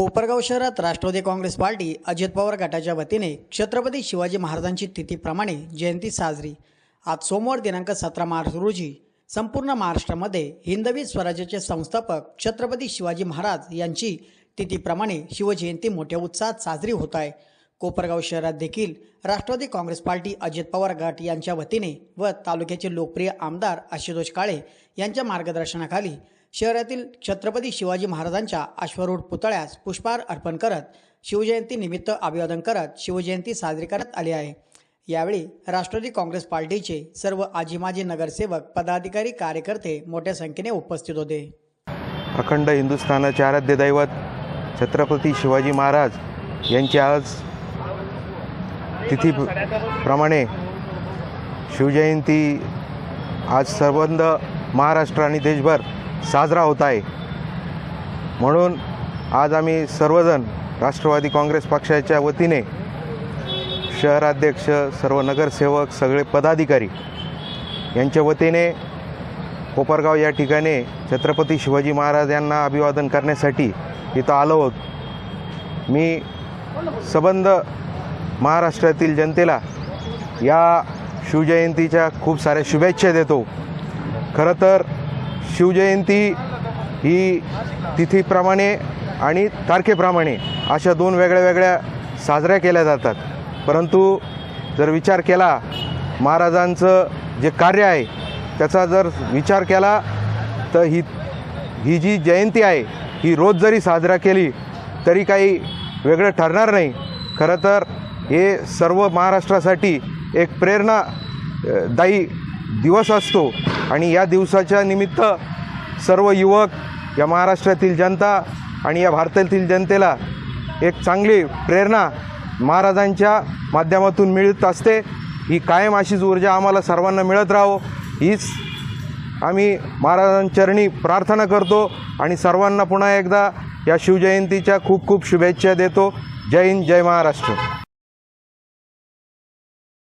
कोपरगाव शहरात राष्ट्रवादी काँग्रेस पार्टी अजित पवार गटाच्या वतीने छत्रपती शिवाजी महाराजांची तिथीप्रमाणे जयंती साजरी. आज सोमवार दिनांक सतरा मार्च रोजी संपूर्ण महाराष्ट्रामध्ये हिंदवी स्वराज्याचे संस्थापक छत्रपती शिवाजी महाराज यांची तिथीप्रमाणे शिवजयंती मोठ्या उत्साहात साजरी होत आहे. कोपरगाव शहरात देखील राष्ट्रवादी काँग्रेस पार्टी अजित पवार गट यांच्या वतीने व तालुक्याचे लोकप्रिय आमदार आशुतोष काळे यांच्या मार्गदर्शनाखाली शहरातील छत्रपती शिवाजी महाराजांच्या अश्वरूढ पुतळ्यास पुष्पहार अर्पण करत शिवजयंती निमित्त अभिवादन करत शिवजयंती साजरी करण्यात आली आहे. यावेळी राष्ट्रवादी काँग्रेस पार्टीचे सर्व आजी माजी नगरसेवक पदाधिकारी कार्यकर्ते मोठ्या संख्येने उपस्थित होते. अखंड हिंदुस्थानाचे आराध्य दैवत छत्रपती शिवाजी महाराज यांची आज तिथीप्रमाणे शिवजयंती आज सर्वंद महाराष्ट्र आणि देशभर साजरा होत आहे. म्हणून आज आम्ही सर्वजण राष्ट्रवादी काँग्रेस पक्षाच्या वतीने शहराध्यक्ष सर्व नगरसेवक सगळे पदाधिकारी यांच्या वतीने कोपरगाव या ठिकाणी छत्रपती शिवाजी महाराज यांना अभिवादन करण्यासाठी इथं आलो आहोत. मी सबंध महाराष्ट्रातील जनतेला या शिवजयंतीच्या खूप साऱ्या शुभेच्छा देतो. खरं तर शिवजयंती ही तिथीप्रमाणे आणि तारखेप्रमाणे अशा दोन वेगळ्या वेगळ्या साजऱ्या केल्या जातात. परंतु जर विचार केला महाराजांचं जे कार्य आहे त्याचा जर विचार केला तर ही ही जी जयंती आहे ही रोज जरी साजरा केली तरी काही वेगळं ठरणार नाही. खरं तर हे सर्व महाराष्ट्रासाठी एक प्रेरणादायी दिवस असतो. आणि या दिवसाच्या निमित्त सर्व युवक या महाराष्ट्रातील जनता आणि या भारतातील जनतेला एक चांगली प्रेरणा महाराजांच्या माध्यमातून मिळत असते. ही कायम अशीच ऊर्जा आम्हाला सर्वांना मिळत राहो. हीच आम्ही महाराजांचरणी प्रार्थना करतो आणि सर्वांना पुन्हा एकदा या शिवजयंतीच्या खूप खूप शुभेच्छा देतो. जय हिंद जय महाराष्ट्र.